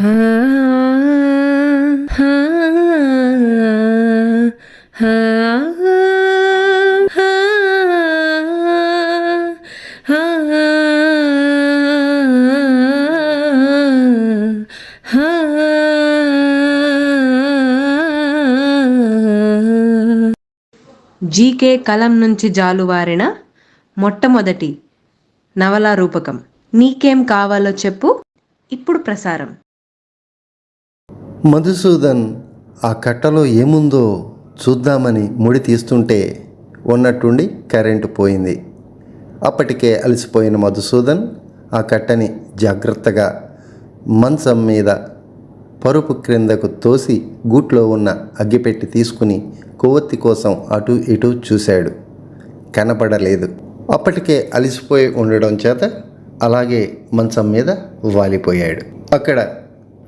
GK కలం నుంచి జాలువారిన మొట్టమొదటి నవలా రూపకం. నీకేం కావాలో చెప్పు. ఇప్పుడు ప్రసారం. మధుసూదన్ ఆ కట్టలో ఏముందో చూద్దామని ముడి తీస్తుంటే ఉన్నట్టుండి కరెంటు పోయింది. అప్పటికే అలసిపోయిన మధుసూదన్ ఆ కట్టని జాగ్రత్తగా మంచం మీద పరుపు క్రిందకు తోసి గూట్లో ఉన్న అగ్గిపెట్టి తీసుకుని కొవ్వొత్తి కోసం అటు ఇటు చూశాడు. కనపడలేదు. అప్పటికే అలసిపోయి ఉండడం చేత అలాగే మంచం మీద వాలిపోయాడు. అక్కడ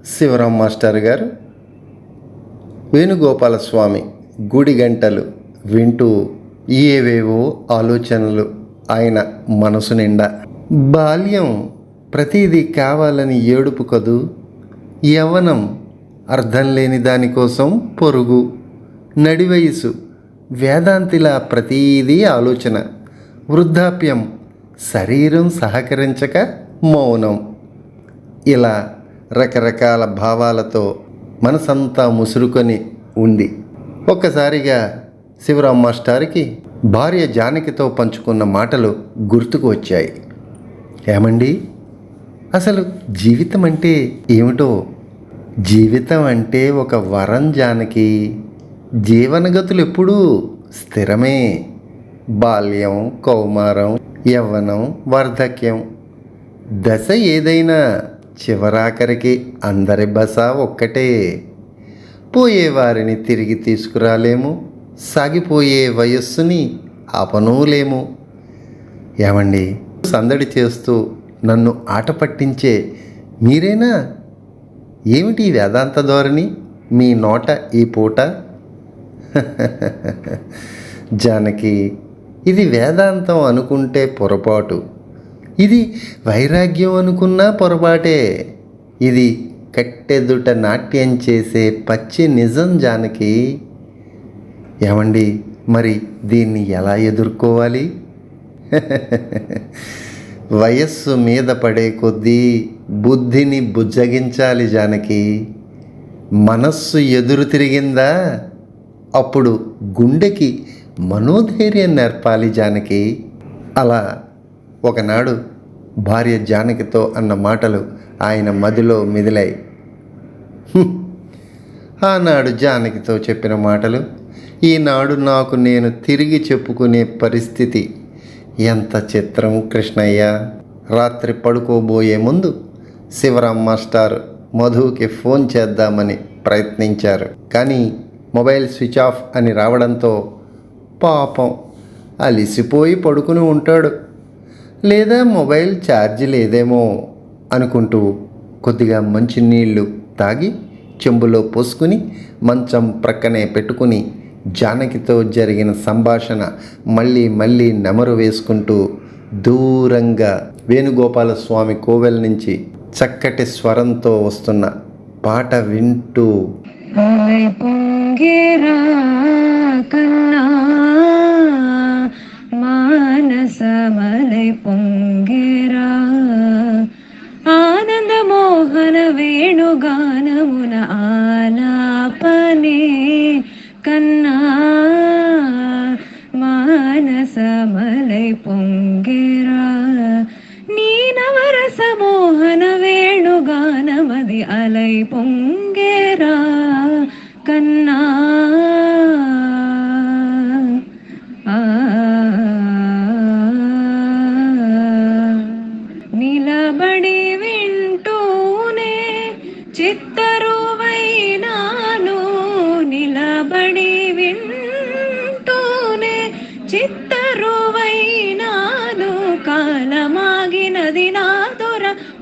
శివరాం మాస్టర్ గారు వేణుగోపాలస్వామి గుడి గంటలు వింటూ ఏవేవో ఆలోచనలు ఆయన మనసు నిండా. బాల్యం ప్రతిదీ కావాలని ఏడుపు కదూ యవనం అర్థం లేని దానికోసం పొరుగు. నడివయసు వేదాంతిలా ప్రతీదీ ఆలోచన. వృద్ధాప్యం శరీరం సహకరించక మౌనం. ఇలా రకరకాల భావాలతో మనసంతా ముసురుకొని ఉంది. ఒక్కసారిగా శివరాం మాస్టార్కి భార్య జానకితో పంచుకున్న మాటలు గుర్తుకు వచ్చాయి. ఏమండి? అసలు జీవితం అంటే ఏమిటో? జీవితం అంటే ఒక వరం జానకి. జీవనగతులు ఎప్పుడూ స్థిరమే. బాల్యం కౌమారం యవ్వనం వార్ధక్యం. దశ ఏదైనా చివరాఖరికి అందరి బస ఒక్కటే. పోయేవారిని తిరిగి తీసుకురాలేము సాగిపోయే వయస్సుని ఆపనూలేము. ఏమండి? సందడి చేస్తూ నన్ను ఆట పట్టించే మీరేనా? ఏమిటి వేదాంత ధోరణి? మీ నోట ఈ పూట? జానకి ఇది వేదాంతం అనుకుంటే పొరపాటు. ఇది వైరాగ్యం అనుకున్నా పొరపాటే. ఇది కట్టెదుట నాట్యం చేసే పచ్చి నిజం జానకి. ఏమండి? మరి దీన్ని ఎలా ఎదుర్కోవాలి? వయస్సు మీద పడే కొద్దీ బుద్ధిని బుజ్జగించాలి జానకి. మనస్సు ఎదురు తిరిగిందా? అప్పుడు గుండెకి మనోధైర్యం నేర్పాలి జానకి. అలా ఒకనాడు భార్య జానకితో అన్న మాటలు ఆయన మదిలో మిదిలాయి. ఆనాడు జానకితో చెప్పిన మాటలు ఈనాడు నాకు నేను తిరిగి చెప్పుకునే పరిస్థితి. ఎంత చిత్రం కృష్ణయ్య! రాత్రి పడుకోబోయే ముందు శివరాం మాస్టర్ మధుకి ఫోన్ చేద్దామని ప్రయత్నించారు. కానీ మొబైల్ స్విచ్ ఆఫ్ అని రావడంతో పాపం అలిసిపోయి పడుకుని ఉంటాడు. లేదా మొబైల్ ఛార్జ్ లేదేమో అనుకుంటూ కొద్దిగా మంచినీళ్ళు తాగి చెంబులో పోసుకుని మంచం ప్రక్కనే పెట్టుకుని జానకితో జరిగిన సంభాషణ మళ్ళీ మళ్ళీ నెమరు వేసుకుంటూ దూరంగా వేణుగోపాల స్వామి కోవెల నుంచి చక్కటి స్వరంతో వస్తున్న పాట వింటూ మలై మలై పొంగేరా ఆనంద మోహన వేణుగానమున ఆలాపనే కన్నా మానసమలై పొంగేరా. నీ మోహన వేణుగానమది అలై పొంగేరా. కన్నా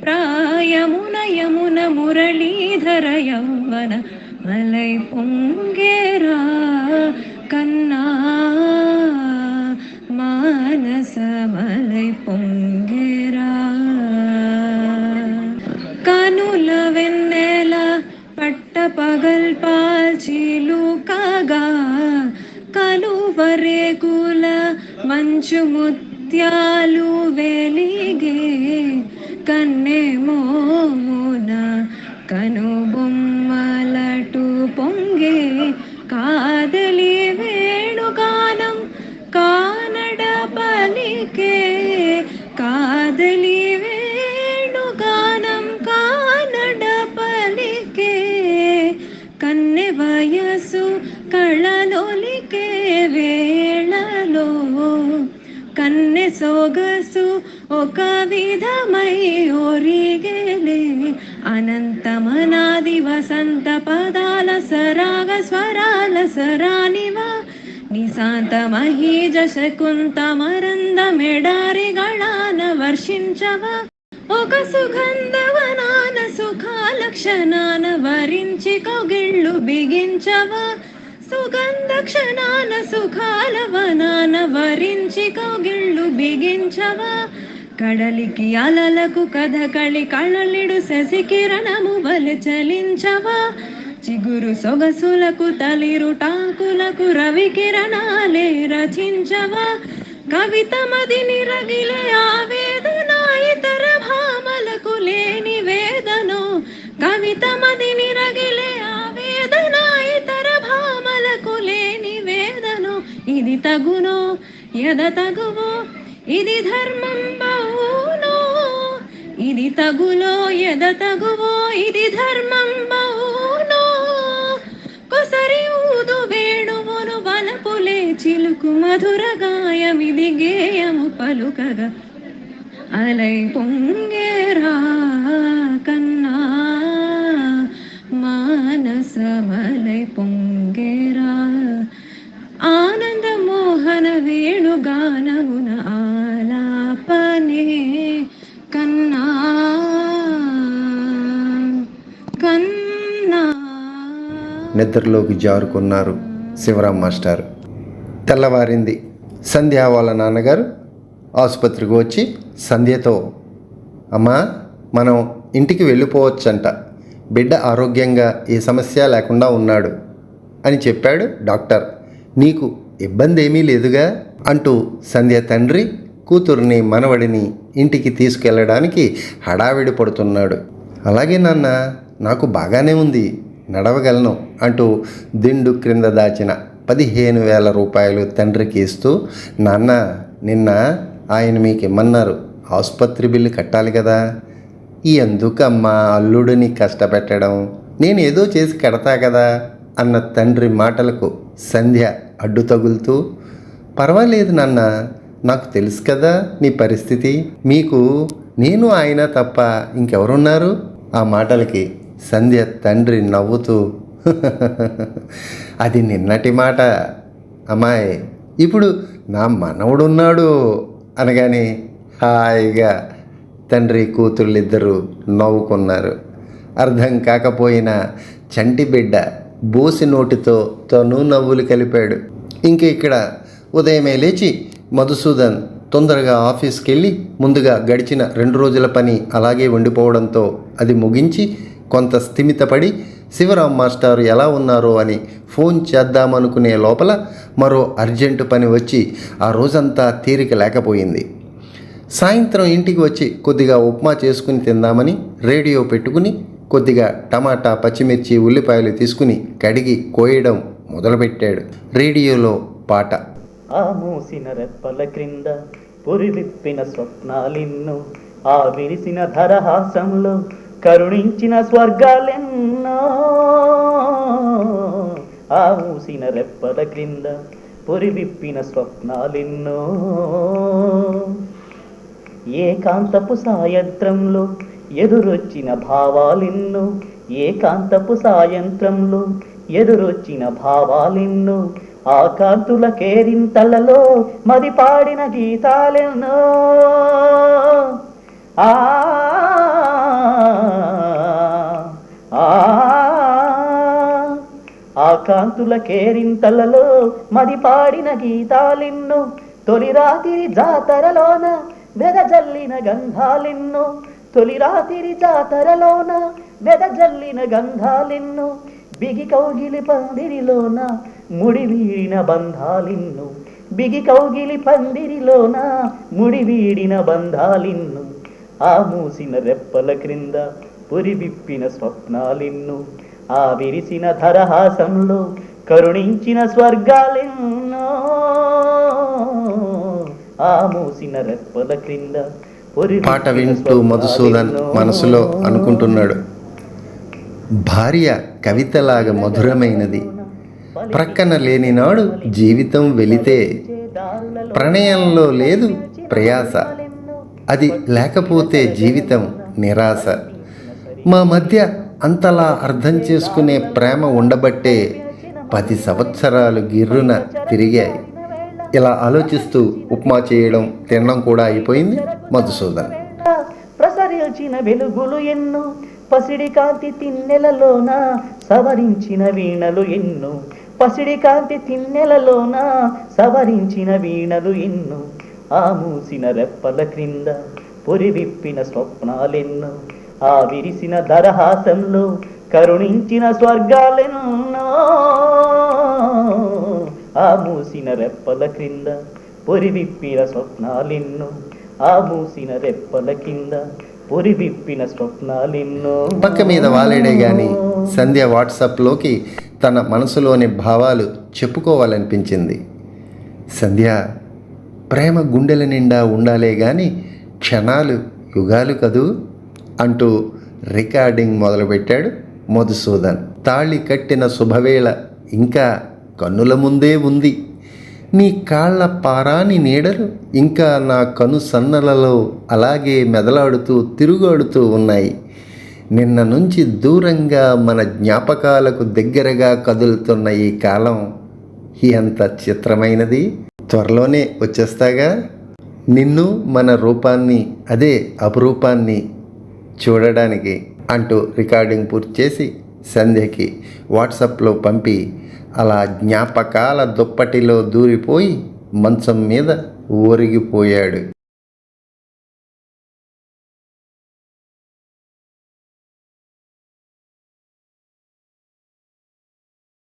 ప్రాయమున యమున మురళీధర యౌవన మలై పొంగేరా కన్నా మానస మలై పొంగేరా. కనుల వెన్నెల పట్ట పగల్ పాల్చీలు కాగా కలువరేకుల మంచు ముత్యాలు వెలిగే కన్నెమోమున కనుబొమ్మలటు పొంగే కాదలి వేణుగానం కానడ పలికే కాదలి వేణుగానం కానడ పలికే కన్నె వయసు కళలొలికే వేళలో కన్నె సొగసు ఒక ವೇದಮೈ ಒರಿಗೆಲೆ అనంత వసంత పదాల సరాగ స్వరాల సరానివా. నిశాంత మహీజ శకుంత మరంద మెడారి గణాన వర్షించవా. ఒక సుగంధవనాన సుఖాలక్షణాన వరించి కౌగిళ్ళు బిగించవా. సుగంధ క్షణాన సుఖాలవనాన వరించి కౌగిళ్ళు బిగించవా. కడలికి అలలకు కథకళి కళలిడు శశికిరణము వలె చలించవా? చిగురు సొగసులకు తలిరు టాకులకు రవి కిరణాలే రచించవా? కవిత నిరగిలే ఆవేదన ఇతర భామలకు లేని వేదను. కవిత నిరగిలే ఆవేదన ఇతర భామలకు లేని వేదను. ఇది తగునో ఎద తగువో? ఇది ధర్మం ఇది తగులో ఎద తగువో ఇది ధర్మం బహునో కొసరి ఊదు వేణువును వలపులే చిలుకు మధుర గాయమిది గేయము పలుకగా. అలై పొంగేరా కన్నా మానసమలై పొంగ నిద్రలోకి జారుకున్నారు శివరాం మాస్టారు. తెల్లవారింది. సంధ్య వాళ్ళ నాన్నగారు ఆసుపత్రికి వచ్చి సంధ్యతో అమ్మా మనం ఇంటికి వెళ్ళిపోవచ్చంట. బిడ్డ ఆరోగ్యంగా ఏ సమస్య లేకుండా ఉన్నాడు అని చెప్పాడు డాక్టర్. నీకు ఇబ్బంది ఏమీ లేదుగా అంటూ సంధ్య తండ్రి కూతుర్ని మనవడిని ఇంటికి తీసుకెళ్ళడానికి హడావిడి పడుతున్నాడు. అలాగే నాన్న నాకు బాగానే ఉంది. నడవగలను అంటూ దిండు క్రింద దాచిన పదిహేను వేల రూపాయలు తండ్రికి ఇస్తూ నాన్న నిన్న ఆయన మీకు ఇమ్మన్నారు ఆసుపత్రి బిల్లు కట్టాలి కదా. ఎందుకమ్మా అల్లుడిని కష్టపెట్టడం? నేను ఏదో చేసి కడతా కదా అన్న తండ్రి మాటలకు సంధ్య అడ్డు తగులుతూ పర్వాలేదు నాన్న నాకు తెలుసు కదా నీ పరిస్థితి. మీకు నేను ఆయన తప్ప ఇంకెవరున్నారు? ఆ మాటలకి సంధ్య తండ్రి నవ్వుతూ అది నిన్నటి మాట. అమ్మాయి ఇప్పుడు నా మనవడున్నాడు. అనగానే హాయిగా తండ్రి కూతుళ్ళిద్దరూ నవ్వుకున్నారు. అర్థం కాకపోయినా చంటి బిడ్డ బోసి నోటితో తను నవ్వులు కలిపాడు. ఇంక ఇక్కడ ఉదయమే లేచి మధుసూదన్ తొందరగా ఆఫీస్కి వెళ్ళి ముందుగా గడిచిన రెండు రోజుల పని అలాగే ఉండిపోవడంతో అది ముగించి కొంత స్థిమితపడి శివరాం మాస్టారు ఎలా ఉన్నారో? అని ఫోన్ చేద్దామనుకునే లోపల మరో అర్జెంటు పని వచ్చి ఆ రోజంతా తీరిక లేకపోయింది. సాయంత్రం ఇంటికి వచ్చి కొద్దిగా ఉప్మా చేసుకుని తిందామని రేడియో పెట్టుకుని కొద్దిగా టమాటా పచ్చిమిర్చి ఉల్లిపాయలు తీసుకుని కడిగి కోయడం మొదలుపెట్టాడు రేడియోలో పాట. ఆ మూసిన రెప్పల క్రింద పురివిప్పిన స్వప్నాలిన్ను ఆ విరిసిన ధరహాసంలో కరుణించిన స్వర్గాలెన్నో. ఆ మూసిన రెప్పల క్రింద పొరివిప్పిన స్వప్నాలెన్నో. ఏకాంతపు సాయంత్రంలో ఎదురొచ్చిన భావాలెన్నో. ఏకాంతపు సాయంత్రంలో ఎదురొచ్చిన భావాలెన్నో. ఆ కాంతుల కేరింతలలో మరి పాడిన గీతాలెన్నో. ఆ కాంతుల కేరింతలలో మది పాడిన గీతాలిన్ను తొలి రాతిరి జాతరలోన వెదజల్లిన గంధాలిన్ను తొలి రాతిరి జాతరలోన వెదజల్లిన గంధాలిన్ను బిగి కౌగిలి పందిరిలోన ముడివీడిన బంధాలిన్ను బిగి కౌగిలి పందిరిలోన ముడివీడిన బంధాలిన్ను ఆ మూసిన రెప్పల క్రింద పురివిప్పిన స్వప్నాలిన్ను ఆ విరిసిన ధరహాసంలో కరుణించిన స్వర్గాలెన్నో. ఆ మూసిన రెప్పల క్రింద పురి పాట వింటూ మధుసూదన్. మనసులో అనుకుంటున్నాడు. భార్య కవితలాగా మధురమైనది. ప్రక్కన లేని నాడు జీవితం వెలితే ప్రణయంలో లేదు ప్రయాస. అది లేకపోతే జీవితం నిరాశ. మా మధ్య అంతలా అర్థం చేసుకునే ప్రేమ ఉండబట్టే పది సంవత్సరాలు గిర్రున తిరిగాయి ఇలా ఆలోచిస్తూ ఉప్మా చేయడం తినడం కూడా అయిపోయింది మధుసూదన్. ప్రసరించిన వెలుగులు ఎన్నో పసిడి కాంతి తిన్నెలలోన సవరించిన వీణలు ఎన్నో. పసిడి కాంతి తిన్నెలలోన సవరించిన వీణలు ఎన్నో. ఆ మూసిన రెప్పల క్రింద పొరి విప్పిన స్వప్నాలెన్నో. ఆ విరిసిన దరహాసంలో కరుణించిన స్వర్గాలెన్నో. ఆ మూసిన రెప్పల క్రింద పొరివిప్పిన స్వప్నాలెన్నో. ఆ మూసిన రెప్పల కింద పొరివిప్పిన స్వప్నాలెన్నో. పక్క మీద వాలేడే గాని సంధ్య వాట్సాప్లోకి తన మనసులోని భావాలు చెప్పుకోవాలనిపించింది. సంధ్య ప్రేమ గుండెల నిండా ఉండాలే గాని క్షణాలు యుగాలు కదూ? అంటూ రికార్డింగ్ మొదలుపెట్టాడు మధుసూదన్. తాళి కట్టిన శుభవేళ ఇంకా కన్నుల ముందే ఉంది. నీ కాళ్ళ పారాని నీడలు ఇంకా నా కను సన్నలలో అలాగే మెదలాడుతూ తిరుగాడుతూ ఉన్నాయి. నిన్న నుంచి దూరంగా మన జ్ఞాపకాలకు దగ్గరగా కదులుతున్న ఈ కాలం ఎంత చిత్రమైనది. త్వరలోనే వచ్చేస్తాగా. నిన్ను మన రూపాన్ని అదే అపురూపాన్ని చూడడానికి అంటూ రికార్డింగ్ పూర్తి చేసి సంధ్యకి వాట్సాప్లో పంపి అలా జ్ఞాపకాల దుప్పటిలో దూరిపోయి మంచం మీద ఒరిగిపోయాడు.